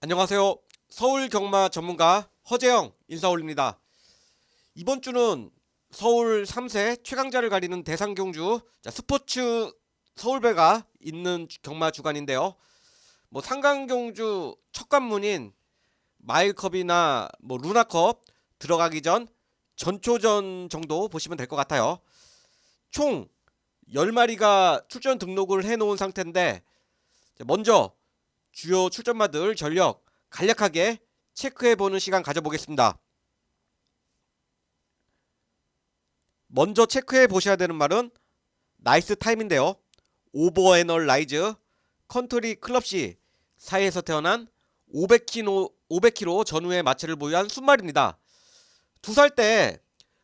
안녕하세요. 서울 경마 전문가 허재영 인사 올립니다. 이번 주는 서울 3세 최강자를 가리는 대상경주 자, 스포츠 서울배가 있는 주- 경마 주간인데요. 뭐 상강경주 첫 관문인 마일컵이나 뭐 루나컵 들어가기 전 전초전 정도 보시면 될 것 같아요. 총 10마리가 출전 등록을 해 놓은 상태인데 자, 먼저 주요 출전마들 전력 간략하게 체크해 보는 시간 가져보겠습니다. 먼저 체크해 보셔야 되는 말은 나이스 타임인데요. 오버애널 라이즈 컨트리 클럽시 사이에서 태어난 500kg, 500kg 전후의 마체를 보유한 순말입니다. 두 살 때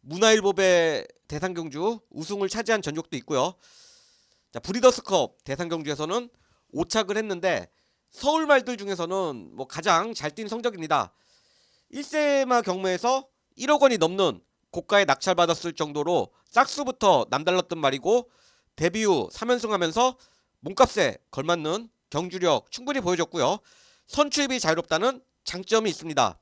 문화일보배 대상경주 우승을 차지한 전적도 있고요. 자, 브리더스컵 대상경주에서는 5착을 했는데 서울 말들 중에서는 뭐 가장 잘 뛴 성적입니다. 1세마 경매에서 1억 원이 넘는 고가에 낙찰받았을 정도로 짝수부터 남달랐던 말이고 데뷔 후 3연승하면서 몸값에 걸맞는 경주력 충분히 보여줬고요. 선출입이 자유롭다는 장점이 있습니다.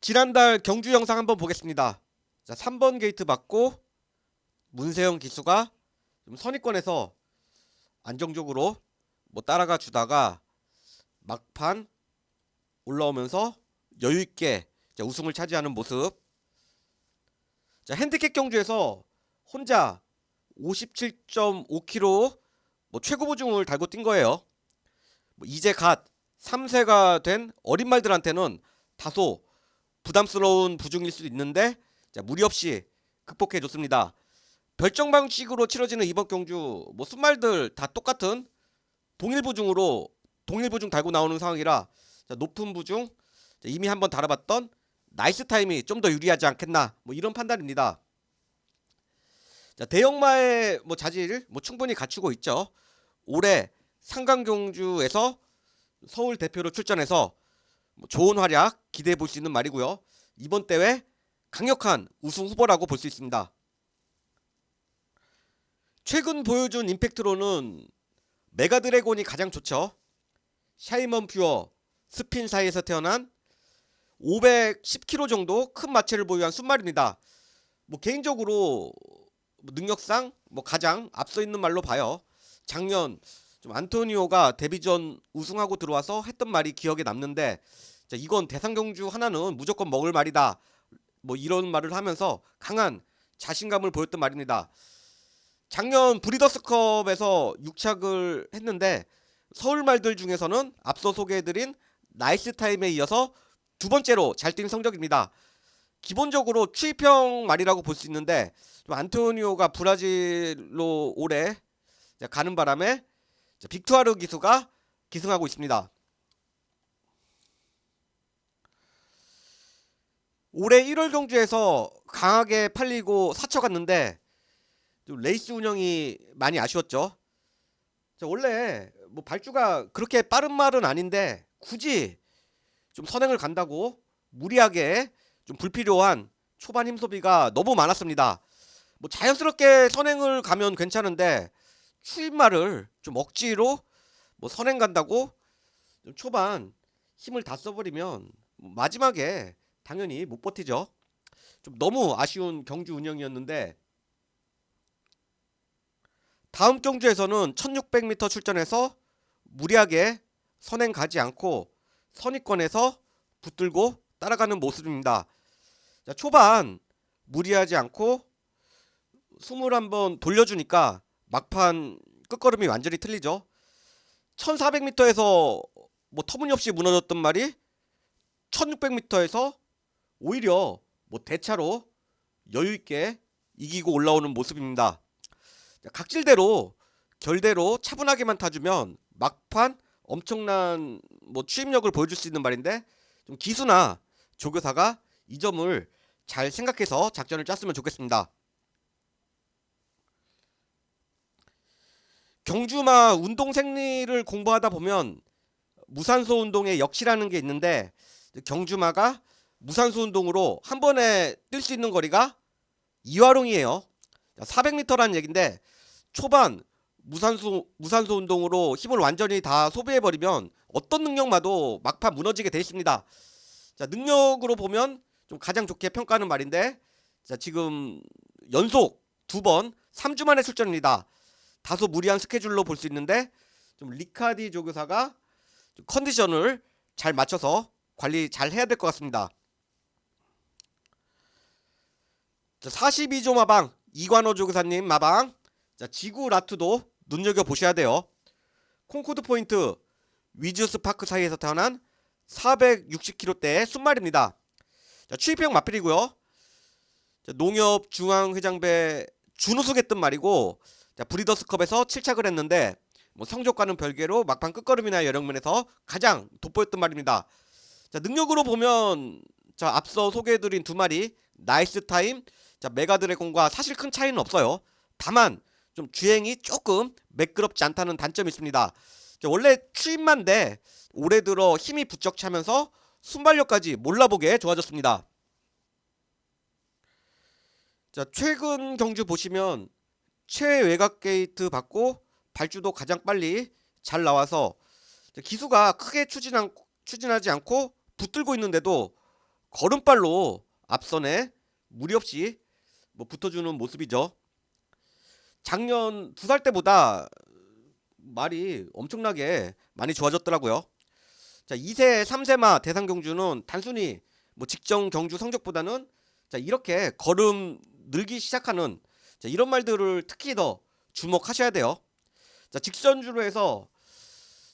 지난달 경주 영상 한번 보겠습니다. 자, 3번 게이트 받고 문세영 기수가 좀 선입권에서 안정적으로 뭐 따라가 주다가 막판 올라오면서 여유 있게 우승을 차지하는 모습. 자, 핸디캡 경주에서 혼자 57.5kg 뭐 최고 부중을 달고 뛴 거예요. 뭐 이제 갓 3세가 된 어린 말들한테는 다소 부담스러운 부중일 수도 있는데 자, 무리 없이 극복해 줬습니다. 별정 방식으로 치러지는 이번 경주 뭐 순말들 다 똑같은 동일 부중으로 동일 부중 달고 나오는 상황이라 자, 높은 자, 이미 한번 달아봤던 나이스 타임이 좀 더 유리하지 않겠나 뭐 이런 판단입니다. 자, 대형마의 뭐 자질 뭐 충분히 갖추고 있죠. 올해 상강 경주에서 서울 대표로 출전해서 뭐 좋은 활약 기대해 볼 수 있는 말이고요. 이번 대회 강력한 우승 후보라고 볼 수 있습니다. 최근 보여준 임팩트로는 메가 드래곤이 가장 좋죠. 샤이먼 퓨어 스핀 사이에서 태어난 510kg 정도 큰 마체를 보유한 순말입니다. 뭐 개인적으로 뭐 능력상 뭐 가장 앞서 있는 말로 봐요. 작년 좀 안토니오가 데뷔전 우승하고 들어와서 했던 말이 기억에 남는데 자, 이건 대상 경주 하나는 무조건 먹을 말이다. 뭐 이런 말을 하면서 강한 자신감을 보였던 말입니다. 작년 브리더스컵에서 6착을 했는데 서울 말들 중에서는 앞서 소개해드린 나이스 타임에 이어서 두 번째로 잘 뛴 성적입니다. 기본적으로 추입형 말이라고 볼 수 있는데 좀 안토니오가 브라질로 올해 가는 바람에 빅투아르 기수가 기승하고 있습니다. 올해 1월 경주에서 강하게 팔리고 사쳐갔는데 좀 레이스 운영이 많이 아쉬웠죠. 자, 원래 뭐 발주가 그렇게 빠른 말은 아닌데 굳이 좀 선행을 간다고 무리하게 좀 불필요한 초반 힘 소비가 너무 많았습니다. 뭐 자연스럽게 선행을 가면 괜찮은데 추임말을 좀 억지로 뭐 선행 간다고 좀 초반 힘을 다 써버리면 마지막에 당연히 못 버티죠. 좀 너무 아쉬운 경주 운영이었는데 다음 경주에서는 1600m 출전해서 무리하게 선행 가지 않고 선입권에서 붙들고 따라가는 모습입니다. 자, 초반 무리하지 않고 21번 돌려주니까 막판 끝걸음이 완전히 틀리죠. 1400m에서 뭐 터무니없이 무너졌던 말이 1600m에서 오히려 뭐 대차로 여유 있게 이기고 올라오는 모습입니다. 자, 각질대로 결대로 차분하게만 타주면 막판 엄청난 뭐 추임력을 보여줄 수 있는 말인데 좀 기수나 조교사가 이 점을 잘 생각해서 작전을 짰으면 좋겠습니다. 경주마 운동 생리를 공부하다 보면 무산소 운동의 역시라는 게 있는데 경주마가 무산소 운동으로 한 번에 뛸 수 있는 거리가 이화롱이에요. 400m라는 얘긴데 초반 무산소 무산소 운동으로 힘을 완전히 다 소비해 버리면 어떤 능력마도 막판 무너지게 돼 있습니다. 자, 능력으로 보면 좀 가장 좋게 평가하는 말인데 자, 지금 연속 두 번 3주 만에 출전입니다. 다소 무리한 스케줄로 볼 수 있는데 좀 리카디 조교사가 좀 컨디션을 잘 맞춰서 관리 잘 해야 될 것 같습니다. 자, 42조 마방 이관호 조교사님 마방 자, 지구 라투도 눈여겨 보셔야 돼요. 콩코드 포인트 위즈스 파크 사이에서 태어난 460km대의 순말입니다. 자, 취입형 마필이고요. 자, 농협 중앙회장배 준우승했던 말이고 자, 브리더스컵에서 7착을 했는데 뭐 성적과는 별개로 막판 끝걸음이나 여러 면에서 가장 돋보였던 말입니다. 자, 능력으로 보면 자, 앞서 소개해드린 두 마리 나이스 타임 자, 메가 드래곤과 사실 큰 차이는 없어요. 다만 좀 주행이 조금 매끄럽지 않다는 단점이 있습니다. 자, 원래 추임만데 올해 들어 힘이 부쩍 차면서 순발력까지 몰라보게 좋아졌습니다. 자, 최근 경주 보시면 최외곽 게이트 받고 발주도 가장 빨리 잘 나와서 자, 기수가 크게 추진 않, 추진하지 않고 붙들고 있는데도 걸음발로 앞선에 무리 없이 뭐 붙어주는 모습이죠. 작년 두 살 때보다 말이 엄청나게 많이 좋아졌더라고요. 자, 2세, 3세마 대상 경주는 단순히 뭐 직전 경주 성적보다는 자, 이렇게 걸음 늘기 시작하는 자, 이런 말들을 특히 더 주목하셔야 돼요. 자, 직선주로 해서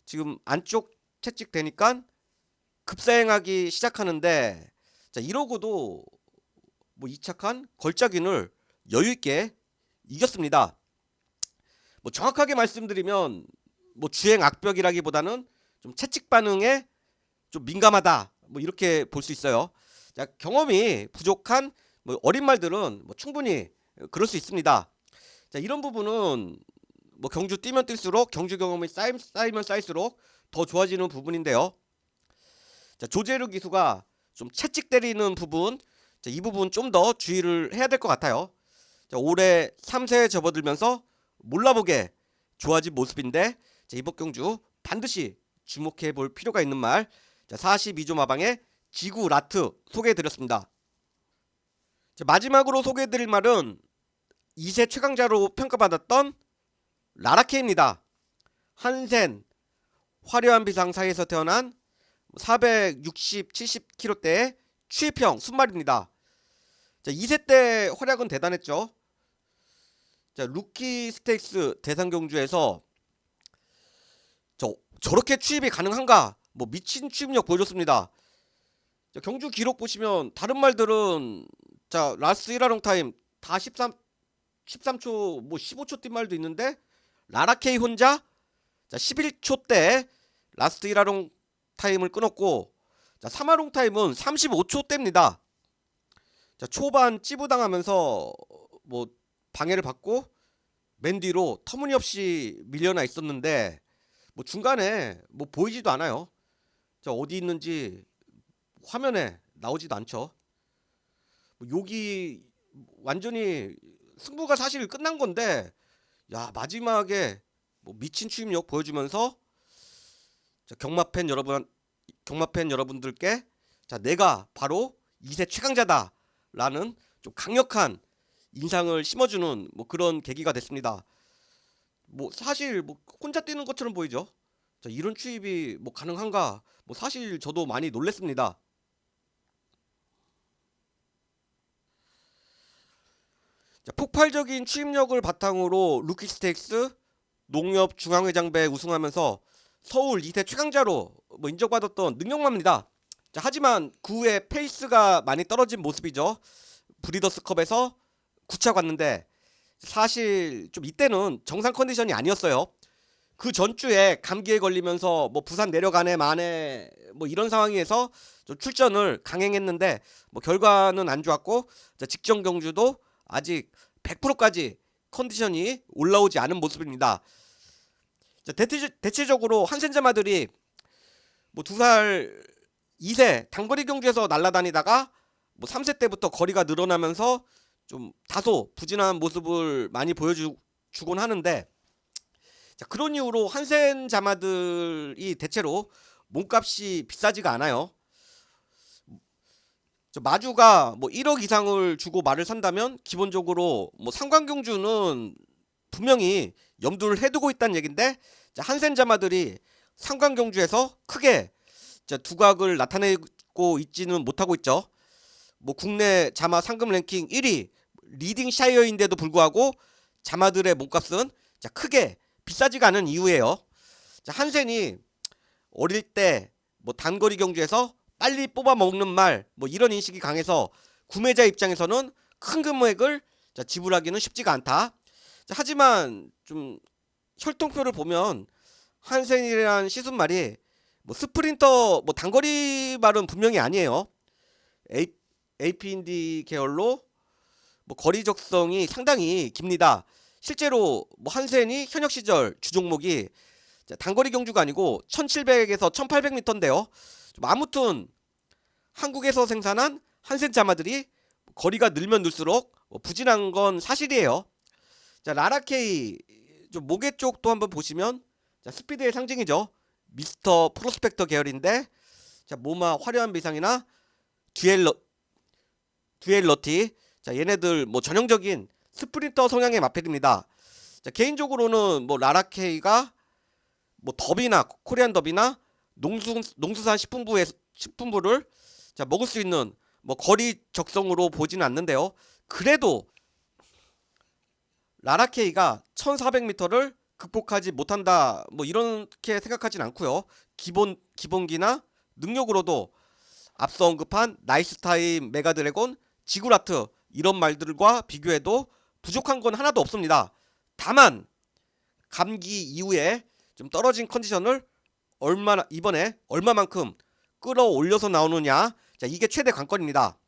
지금 안쪽 채찍 되니까 급사행하기 시작하는데 자, 이러고도 뭐 이착한 걸작인을 여유 있게 이겼습니다. 뭐 정확하게 말씀드리면 뭐 주행 악벽이라기보다는 좀 채찍 반응에 좀 민감하다 뭐 이렇게 볼 수 있어요. 자, 경험이 부족한 뭐 어린 말들은 뭐 충분히 그럴 수 있습니다. 자, 이런 부분은 뭐 경주 뛰면 뛸수록 경주 경험이 쌓이, 쌓이면 쌓일수록 더 좋아지는 부분인데요. 자, 조재루 기수가 좀 채찍 때리는 부분, 자, 이 부분 좀 더 주의를 해야 될 것 같아요. 자, 올해 3세에 접어들면서 몰라보게 좋아진 모습인데 자, 이번 경주 반드시 주목해 볼 필요가 있는 말. 자, 42조 마방의 지구 라트 소개해 드렸습니다. 자, 마지막으로 소개해 드릴 말은 2세 최강자로 평가받았던 라라케입니다. 한센 화려한 비상 사이에서 태어난 460, 70kg대의 추입형 순말입니다. 자, 2세 때 활약은 대단했죠. 자, 루키 스테이크스 대상 경주에서 저 저렇게 추입이 가능한가? 뭐 미친 추입력 보여줬습니다. 자, 경주 기록 보시면 다른 말들은 자, 라스트 1화롱 타임 다 13, 13초 뭐 15초 뛴 말도 있는데 라라케이 혼자 자, 11초 때 라스트 1화롱 타임을 끊었고 자, 3화롱 타임은 35초 때입니다. 자, 초반 찌부당하면서 뭐 방해를 받고 맨 뒤로 터무니없이 밀려나 있었는데 뭐 중간에 뭐 보이지도 않아요. 자, 어디 있는지 화면에 나오지도 않죠. 뭐 여기 완전히 승부가 사실 끝난 건데 야 마지막에 뭐 미친 추임력 보여주면서 자, 경마 팬 여러분 경마 팬 여러분들께 자 내가 바로 2세 최강자다라는 좀 강력한 인상을 심어주는 뭐 그런 계기가 됐습니다. 뭐 사실 뭐 혼자 뛰는 것처럼 보이죠. 자, 이런 추입이 뭐 가능한가? 뭐 사실 저도 많이 놀랬습니다. 자, 폭발적인 추임력을 바탕으로 루키 스테이크스 농협 중앙회장배 우승하면서 서울 2세 최강자로 뭐 인정받았던 능력마입니다. 자, 하지만 그 후에 페이스가 많이 떨어진 모습이죠. 브리더스컵에서 9차 갔는데 사실 좀 이때는 정상 컨디션이 아니었어요. 그 전주에 감기에 걸리면서 뭐 부산 내려가네 마네 뭐 이런 상황에서 좀 출전을 강행했는데 뭐 결과는 안 좋았고 자, 직전 경주도 아직 100%까지 컨디션이 올라오지 않은 모습입니다. 자, 대체, 대체 적으로 한센자마들이 뭐 두 살 2세 단거리 경주에서 날아다니다가 뭐 3세 때부터 거리가 늘어나면서 좀 다소 부진한 모습을 많이 보여주곤 하는데 자, 그런 이유로 한센 자마들이 대체로 몸값이 비싸지가 않아요. 저 마주가 뭐 1억 이상을 주고 말을 산다면 기본적으로 뭐 상관경주는 분명히 염두를 해두고 있다는 얘긴데 자, 한센 자마들이 상관경주에서 크게 자, 두각을 나타내고 있지는 못하고 있죠. 뭐 국내 자마 상금 랭킹 1위 리딩 샤이어인데도 불구하고 자마들의 몸값은 자, 크게 비싸지가 않은 이유예요. 자, 한센이 어릴 때 뭐 단거리 경주에서 빨리 뽑아 먹는 말 뭐 이런 인식이 강해서 구매자 입장에서는 큰 금액을 자, 지불하기는 쉽지가 않다. 자, 하지만 좀 혈통표를 보면 한센이라는 시즌 말이 뭐 스프린터 뭐 단거리 말은 분명히 아니에요. A, AP인디 계열로 뭐 거리 적성이 상당히 깁니다. 실제로 뭐 한센이 현역 시절 주 종목이 자, 단거리 경주가 아니고 1700에서 1800m인데요. 좀 아무튼 한국에서 생산한 한센 자마들이 거리가 늘면 늘수록 뭐 부진한 건 사실이에요. 자 라라케이 좀 모계 쪽도 한번 보시면 자 스피드의 상징이죠. 미스터 프로스펙터 계열인데 자 모마 화려한 비상이나 듀엘러 듀엘러티 자 얘네들 뭐 전형적인 스프린터 성향의 마필입니다. 자 개인적으로는 뭐 라라케이가 뭐 더비나 코리안 더비나 농수 농수산 식품부의 식품부를 자 먹을 수 있는 뭐 거리 적성으로 보지는 않는데요. 그래도 라라케이가 1400m를 극복하지 못한다 뭐 이렇게 생각하진 않고요. 기본 기본기나 능력으로도 앞서 언급한 나이스 타임 메가 드래곤 지구라트 이런 말들과 비교해도 부족한 건 하나도 없습니다. 다만 감기 이후에 좀 떨어진 컨디션을 얼마나 이번에 얼마만큼 끌어올려서 나오느냐 자 이게 최대 관건입니다.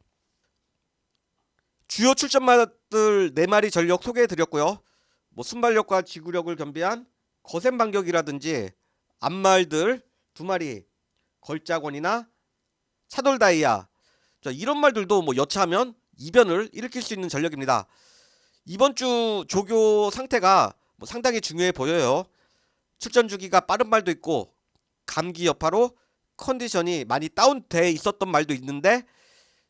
주요 출전마들 네 마리 전력 소개해 드렸고요. 뭐 순발력과 지구력을 겸비한 거센 반격이라든지 앞말들 두 마리 걸작원이나 차돌다이아 자 이런 말들도 뭐 여차하면 이변을 일으킬 수 있는 전력입니다. 이번 주 조교 상태가 뭐 상당히 중요해 보여요. 출전 주기가 빠른 말도 있고 감기 여파로 컨디션이 많이 다운돼 있었던 말도 있는데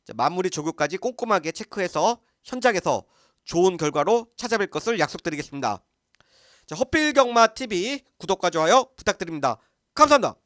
자, 마무리 조교까지 꼼꼼하게 체크해서 현장에서 좋은 결과로 찾아뵐 것을 약속드리겠습니다. 자, 허필경마 TV 구독과 좋아요 부탁드립니다. 감사합니다.